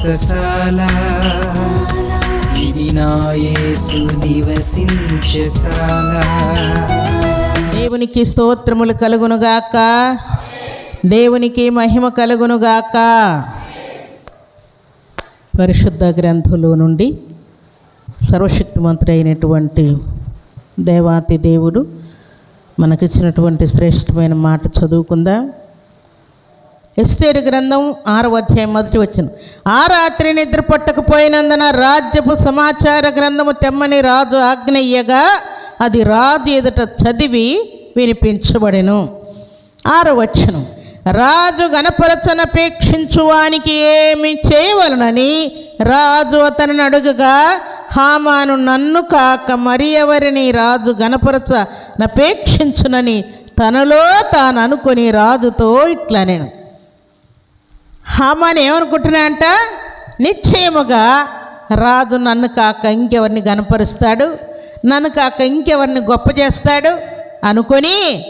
వ్రతశాల ఇది నా నివసించశాల దేవునికి స్తోత్రములు కలుగునుగాక. దేవునికి మహిమ కలుగునుగాక. పరిశుద్ధ గ్రంథంలో నుండి సర్వశక్తిమంతుడైనటువంటి దేవాతి దేవుడు మనకిచ్చినటువంటి శ్రేష్టమైన మాట చదువుకుందాం. ఎస్తేరు గ్రంథం ఆరవ అధ్యాయం మొదటి వచ్చిన ఆ రాత్రి నిద్ర పట్టకపోయినందున రాజ్యపు సమాచార గ్రంథము తెమ్మని రాజు ఆజ్ఞయ్యగా అది రాజు ఎదుట చదివి వినిపించబడెను. ఆరో వచ్చను రాజు గణపరచనపేక్షించువానికి ఏమి చేయవలనని రాజు అతనిని అడుగగా హామాను నన్ను కాక మరి ఎవరిని రాజు గణపరచనపేక్షించునని తనలో తాను అనుకొని రాజుతో ఇట్లా నేను హామాన్ ఏమనుకుంటున్నా అంట నిశ్చయముగా రాజు నన్ను కాక ఇంకెవరిని గనపరుస్తాడు నన్ను కాక ఇంకెవరిని గొప్ప చేస్తాడు అనుకొని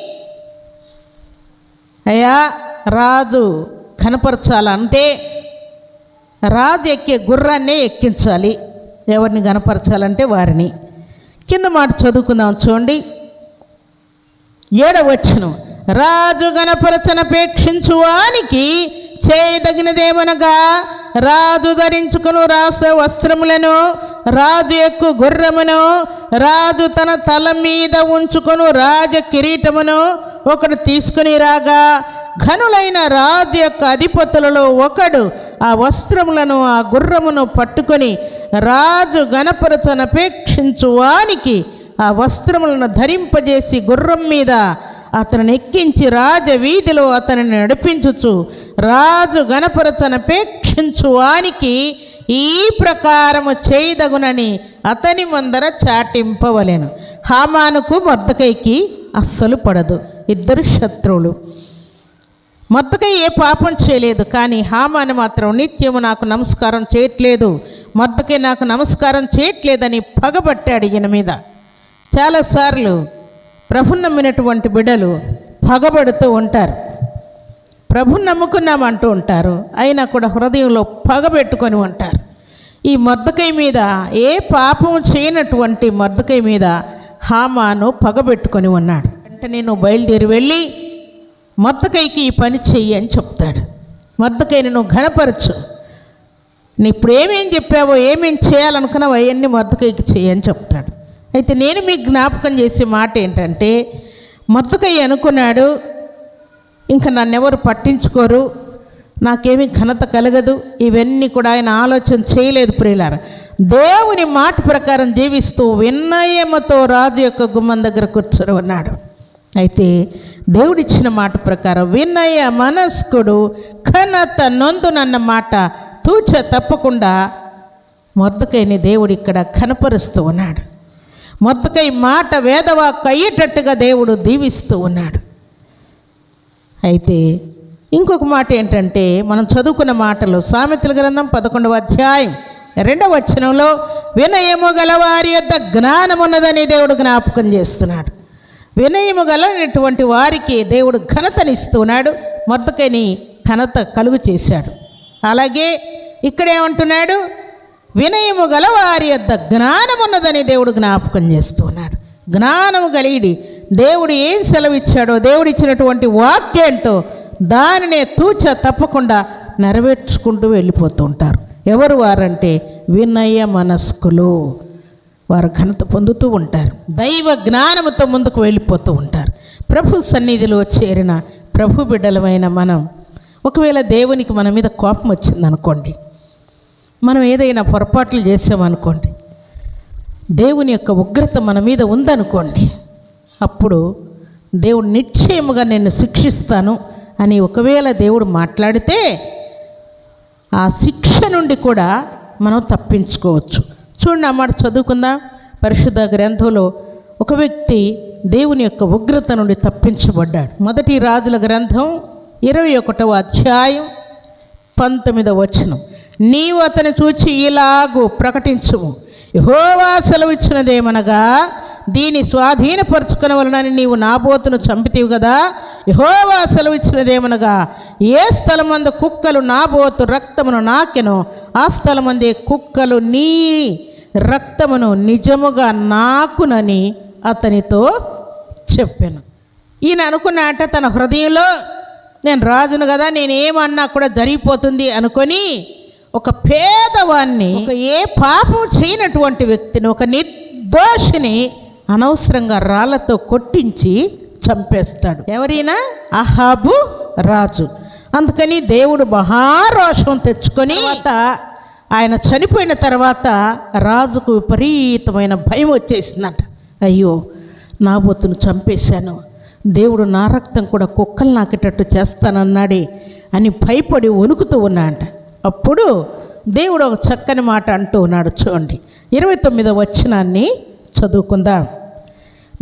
అయ్యా రాజు కనపరచాలంటే రాజు ఎక్కే గుర్రాన్నే ఎక్కించాలి ఎవరిని గనపరచాలంటే వారిని. కింద మాట చదువుకుందాం చూడండి. ఏడవచ్చును రాజు గణపరచనపేక్షించువానికి చేయదగినదేమనగా రాజు ధరించుకును రాస వస్త్రములను రాజు ఎక్కు గుర్రమును రాజు తన తల మీద ఉంచుకొను రాజ కిరీటమును ఒకడు తీసుకుని రాగా ఘనులైన రాజు యొక్క అధిపతులలో ఒకడు ఆ వస్త్రములను ఆ గుర్రమును పట్టుకొని రాజు గణపరచనపేక్షించువానికి ఆ వస్త్రములను ధరింపజేసి గుర్రం మీద అతనిని ఎక్కించి రాజ వీధిలో అతనిని నడిపించుచు రాజు గణపరచనపేక్షించువానికి ఈ ప్రకారము చేయదగునని అతని ముందర చాటింపవలెను. హామానుకు మర్దకైకి అస్సలు పడదు. ఇద్దరు శత్రువులు. మొద్దకై ఏ పాపం చేయలేదు కానీ హామాను మాత్రం నిత్యము నాకు నమస్కారం చేయట్లేదు. మొద్దకై నాకు నమస్కారం చేయట్లేదని పగబట్టాడు ఈయన మీద. చాలాసార్లు ప్రభుని నమ్మినటువంటి బిడ్డలు పగబడుతూ ఉంటారు. ప్రభుని నమ్ముకున్నామంటూ ఉంటారు. అయినా కూడా హృదయంలో పగబెట్టుకొని ఉంటారు. ఈ మర్దకై మీద ఏ పాపం చేయనటువంటి మర్దకై మీద హామాను పగబెట్టుకొని ఉన్నాడు. వెంటనే నువ్వు బయలుదేరి వెళ్ళి మర్దకైకి ఈ పని చెయ్యి అని చెప్తాడు. మర్దకైని నువ్వు ఘనపరచు. నీ ఇప్పుడు ఏమేం చెప్పావో ఏమేం చేయాలనుకున్నావు అవన్నీ మర్దకైకి చెయ్యి అని చెప్తాడు. అయితే నేను మీకు జ్ఞాపకం చేసే మాట ఏంటంటే మొద్దకయ్య అనుకున్నాడు ఇంకా నన్నెవరు పట్టించుకోరు నాకేమీ ఘనత కలగదు ఇవన్నీ కూడా ఆయన ఆలోచన చేయలేదు ప్రియులార. దేవుని మాట ప్రకారం జీవిస్తూ వినయమతో రాజు యొక్క గుమ్మం దగ్గర కూర్చొని ఉన్నాడు. అయితే దేవుడిచ్చిన మాట ప్రకారం వినయ మనస్కుడు ఘనత నొందునన్న మాట తూచ తప్పకుండా మొద్దకైని దేవుడు ఇక్కడ కనపరుస్తూ ఉన్నాడు. మొత్తకై మాట వేదవాక్ అయ్యేటట్టుగా దేవుడు దీవిస్తూ ఉన్నాడు. అయితే ఇంకొక మాట ఏంటంటే మనం చదువుకున్న మాటలు సామెతల గ్రంథం పదకొండవ అధ్యాయం రెండవ వచనంలో వినయము గలవారి యొక్క జ్ఞానమున్నదని దేవుడు జ్ఞాపకం చేస్తున్నాడు. వినయము గలనటువంటి వారికి దేవుడు ఘనతనిస్తున్నాడు మొత్తకని ఘనత కలుగు చేశాడు. అలాగే ఇక్కడేమంటున్నాడు? వినయము గల వారి యొక్క జ్ఞానమున్నదని దేవుడు జ్ఞాపకం చేస్తున్నాడు. జ్ఞానము కలిగి దేవుడు ఏం సెలవిచ్చాడో దేవుడు ఇచ్చినటువంటి వాక్యేంటో దానినే తూచ తప్పకుండా నెరవేర్చుకుంటూ వెళ్ళిపోతూ ఉంటారు ఎవరు వారంటే వినయ మనస్కులు. వారు ఘనత పొందుతూ ఉంటారు. దైవ జ్ఞానముతో ముందుకు వెళ్ళిపోతూ ఉంటారు. ప్రభు సన్నిధిలో చేరిన ప్రభు బిడ్డలమైన మనం ఒకవేళ దేవునికి మన మీద కోపం వచ్చిందనుకోండి మనం ఏదైనా పొరపాట్లు చేసామనుకోండి దేవుని యొక్క ఉగ్రత మన మీద ఉందనుకోండి అప్పుడు దేవుడు నిశ్చయముగా నిన్ను శిక్షిస్తాను అని ఒకవేళ దేవుడు మాట్లాడితే ఆ శిక్ష నుండి కూడా మనం తప్పించుకోవచ్చు. చూడండి ఆ మాట చదువుకుందాం. పరిశుద్ధ గ్రంథంలో ఒక వ్యక్తి దేవుని యొక్క ఉగ్రత నుండి తప్పించబడ్డాడు. మొదటి రాజుల గ్రంథం ఇరవై ఒకటవ అధ్యాయం పంతొమ్మిదవ వచనం. నీవు అతని చూచి ఇలాగు ప్రకటించుము. యహోవా సెలవిచ్చినదేమనగా దీని స్వాధీనపరచుకున్న వలనని నీవు నాబోతును చంపితివి కదా యహోవా సెలవిచ్చినదేమనగా ఏ స్థలమందు కుక్కలు నాబోతు రక్తమును నాకెను ఆ స్థలమందే కుక్కలు నీ రక్తమును నిజముగా నాకునని అతనితో చెప్పాను. ఈయన అనుకున్నట్ట తన హృదయంలో నేను రాజును కదా నేనేమన్నా కూడా జరిగిపోతుంది అనుకొని ఒక పేదవాన్ని ఒక ఏ పాపం చేయనటువంటి వ్యక్తిని ఒక నిర్దోషిని అనవసరంగా రాళ్ళతో కొట్టించి చంపేస్తాడు. ఎవరైనా? అహాబు రాజు. అందుకని దేవుడు మహారోషం తెచ్చుకొని ఆయన చనిపోయిన తర్వాత రాజుకు విపరీతమైన భయం వచ్చేసిందంట. అయ్యో నా బొత్తును చంపేశాను. దేవుడు నా రక్తం కూడా కుక్కలు నాకేటట్టు చేస్తానన్నాడే అని భయపడి వణుకుతూ ఉన్నాడంట. అప్పుడు దేవుడు ఒక చక్కని మాట అంటూ ఉన్నాడు చూడండి. ఇరవై తొమ్మిదో వచనాన్ని చదువుకుందాం.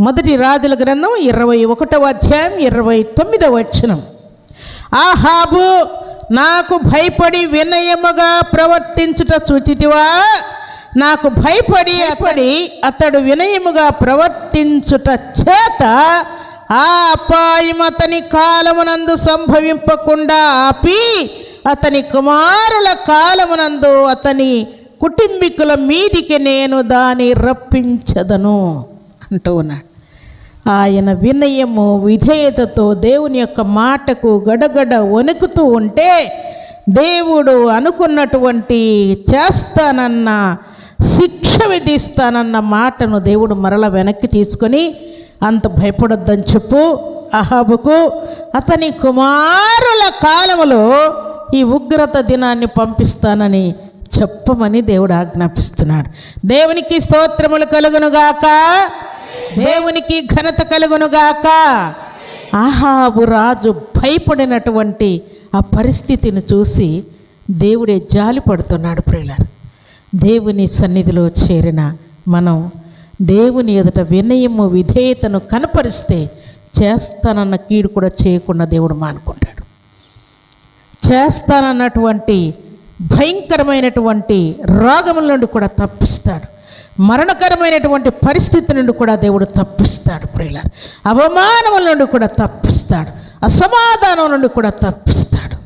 మొదటి రాజుల గ్రంథం ఇరవై ఒకటవ అధ్యాయం ఇరవై తొమ్మిదవ వచనం. ఆహాబు నాకు భయపడి వినయముగా ప్రవర్తించుట చూచితివా? నాకు భయపడి అతడి అతడు వినయముగా ప్రవర్తించుట చేత ఆ అపాయం అతని కాలమునందు సంభవింపకుండా ఆపి అతని కుమారుల కాలమునందు అతని కుటుంబీకుల మీదికి నేను దాని రప్పించదను అంటూ ఉన్నాడు. ఆయన వినయము విధేయతతో దేవుని యొక్క మాటకు గడగడ వణుకుతూ ఉంటే దేవుడు అనుకున్నటువంటి చేస్తానన్న శిక్ష విధిస్తానన్న మాటను దేవుడు మరల వెనక్కి తీసుకొని అంత భయపడొద్దని చెప్పు అహాబుకు అతని కుమారుల కాలములో ఈ ఉగ్రత దినాన్ని పంపిస్తానని చెప్పమని దేవుడు ఆజ్ఞాపిస్తున్నాడు. దేవునికి స్తోత్రములు కలుగునుగాక దేవునికి ఘనత కలుగునుగాక ఆహాబు రాజు భయపడినటువంటి ఆ పరిస్థితిని చూసి దేవుడే జాలి పడుతున్నాడు ప్రియులారు. దేవుని సన్నిధిలో చేరిన మనం దేవుని ఎదుట వినయము విధేయతను కనపరిస్తే చేస్తానన్న కీడు కూడా చేయకుండా దేవుడు మానుకుంటాడు. చేస్తానన్నటువంటి భయంకరమైనటువంటి రోగముల నుండి కూడా తప్పిస్తాడు. మరణకరమైనటువంటి పరిస్థితి నుండి కూడా దేవుడు తప్పిస్తాడు ప్రియుల అవమానముల నుండి కూడా తప్పిస్తాడు. అసమాధానం నుండి కూడా తప్పిస్తాడు.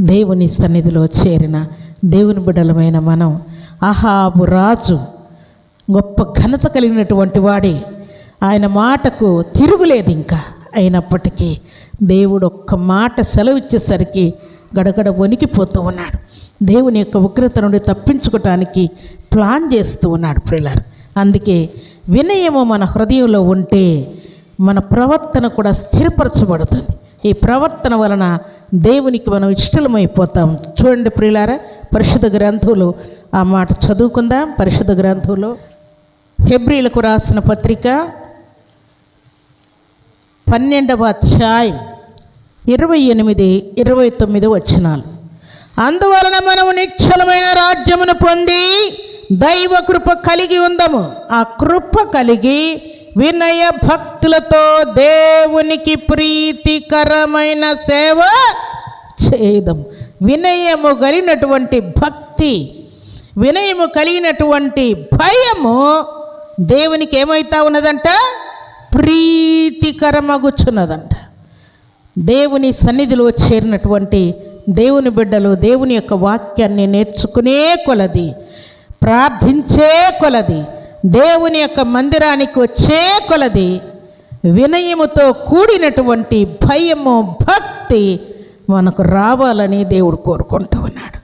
దేవుని సన్నిధిలో చేరిన దేవుని బిడ్డలమైన మనం అహాబు రాజు గొప్ప ఘనత కలిగినటువంటి వాడే. ఆయన మాటకు తిరుగులేదు ఇంకా. అయినప్పటికీ దేవుడు ఒక్క మాట సెలవిచ్చేసరికి గడగడ వణికిపోతూ ఉన్నాడు. దేవుని యొక్క ఉగ్రత నుండి తప్పించుకోవటానికి ప్లాన్ చేస్తూ ఉన్నాడు ప్రిల్లర్ అందుకే వినయము మన హృదయంలో ఉంటే మన ప్రవర్తన కూడా స్థిరపరచబడుతుంది. ఈ ప్రవర్తన వలన దేవునికి మనం ఇష్టలమైపోతాం. చూడండి ప్రియులారా పరిశుద్ధ గ్రంథంలో ఆ మాట చదువుకుందాం. పరిశుద్ధ గ్రంథంలో హెబ్రిలకు రాసిన పత్రిక పన్నెండవ అధ్యాయం. ఇరవై ఎనిమిది ఇరవై తొమ్మిది వచ్చినాలు అందువలన మనము నిశ్చలమైన రాజ్యమును పొంది దైవ కృప కలిగి ఉందము. ఆ కృప కలిగి వినయ భక్తులతో దేవునికి ప్రీతికరమైన సేవ చేయదం. వినయము కలిగినటువంటి భక్తి వినయము కలిగినటువంటి భయము దేవునికి ఏమవుతా ఉన్నదంట? ప్రీతికరమగుచున్నదంట. దేవుని సన్నిధిలో చేరినటువంటి దేవుని బిడ్డలు దేవుని యొక్క వాక్యాన్ని నేర్చుకునే కొలది ప్రార్థించే కొలది దేవుని యొక్క మందిరానికి వచ్చే కొలది వినయముతో కూడినటువంటి భయము భక్తి మనకు రావాలని దేవుడు కోరుకుంటూ ఉన్నాడు.